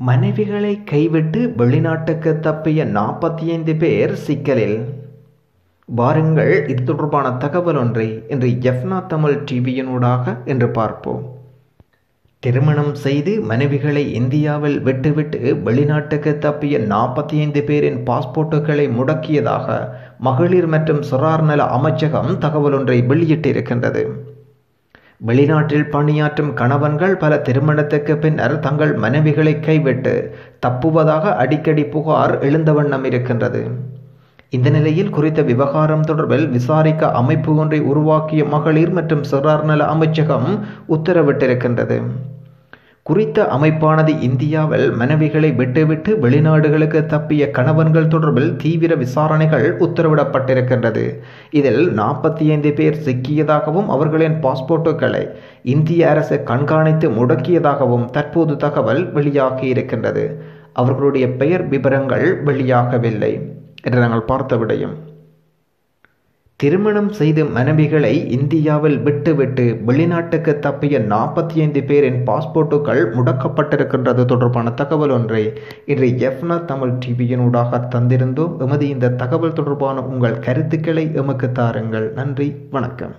மனைவிகளை கைவிட்டு வெளிநாட்டுக்கு தப்பிய நாற்பத்தி ஐந்து பேர் சிக்கலில். வாருங்கள் இது தொடர்பான தகவல் ஒன்றை இன்று எஃப்னா தமிழ் டிவியினூடாக என்று பார்ப்போம். திருமணம் செய்து மனைவிகளை இந்தியாவில் விட்டுவிட்டு வெளிநாட்டுக்கு தப்பிய நாற்பத்தி ஐந்து பேரின் பாஸ்போர்ட்டுகளை முடக்கியதாக மகளிர் மற்றும் சிறார் நல அமைச்சகம் தகவல் ஒன்றை வெளியிட்டிருக்கின்றது. வெளிநாட்டில் பணியாற்றும் கணவன்கள் பல திருமணத்துக்கு பின்னர் தங்கள் மனைவிகளை கைவிட்டு தப்புவதாக அடிக்கடி புகார் எழுந்த வண்ணம் இருக்கின்றது. இந்த நிலையில் குறித்த விவகாரம் தொடர்பில் விசாரிக்க அமைப்பு ஒன்றை உருவாக்கிய மகளிர் மற்றும் சிறார் நல அமைச்சகம் உத்தரவிட்டிருக்கின்றது. குறித்த அமைப்பானது இந்தியாவில் மனைவிகளை விட்டுவிட்டு வெளிநாடுகளுக்கு தப்பிய கணவன்கள் தொடர்பில் தீவிர விசாரணைகள் உத்தரவிடப்பட்டிருக்கின்றது. இதில் நாற்பத்தி ஐந்து பேர் சிக்கியதாகவும் அவர்களின் பாஸ்போர்ட்டுகளை இந்திய அரசு கண்காணித்து முடக்கியதாகவும் தற்போது தகவல் வெளியாகி இருக்கின்றது அவர்களுடைய பெயர் விவரங்கள் வெளியாகவில்லை. என்று நாங்கள் பார்த்த விடையும். திருமணம் செய்த மனைவிகளை இந்தியாவில் விட்டுவிட்டு வெளிநாட்டுக்கு தப்பிய நாற்பத்தி ஐந்து பேரின் பாஸ்போர்ட்டுகள் முடக்கப்பட்டிருக்கின்றது. தொடர்பான தகவல் ஒன்றை இன்று எஃப்னா தமிழ் டிவியினூடாக தந்திருந்தோம். எமது இந்த தகவல் தொடர்பான உங்கள் கருத்துக்களை எமக்கு தாருங்கள். நன்றி. வணக்கம்.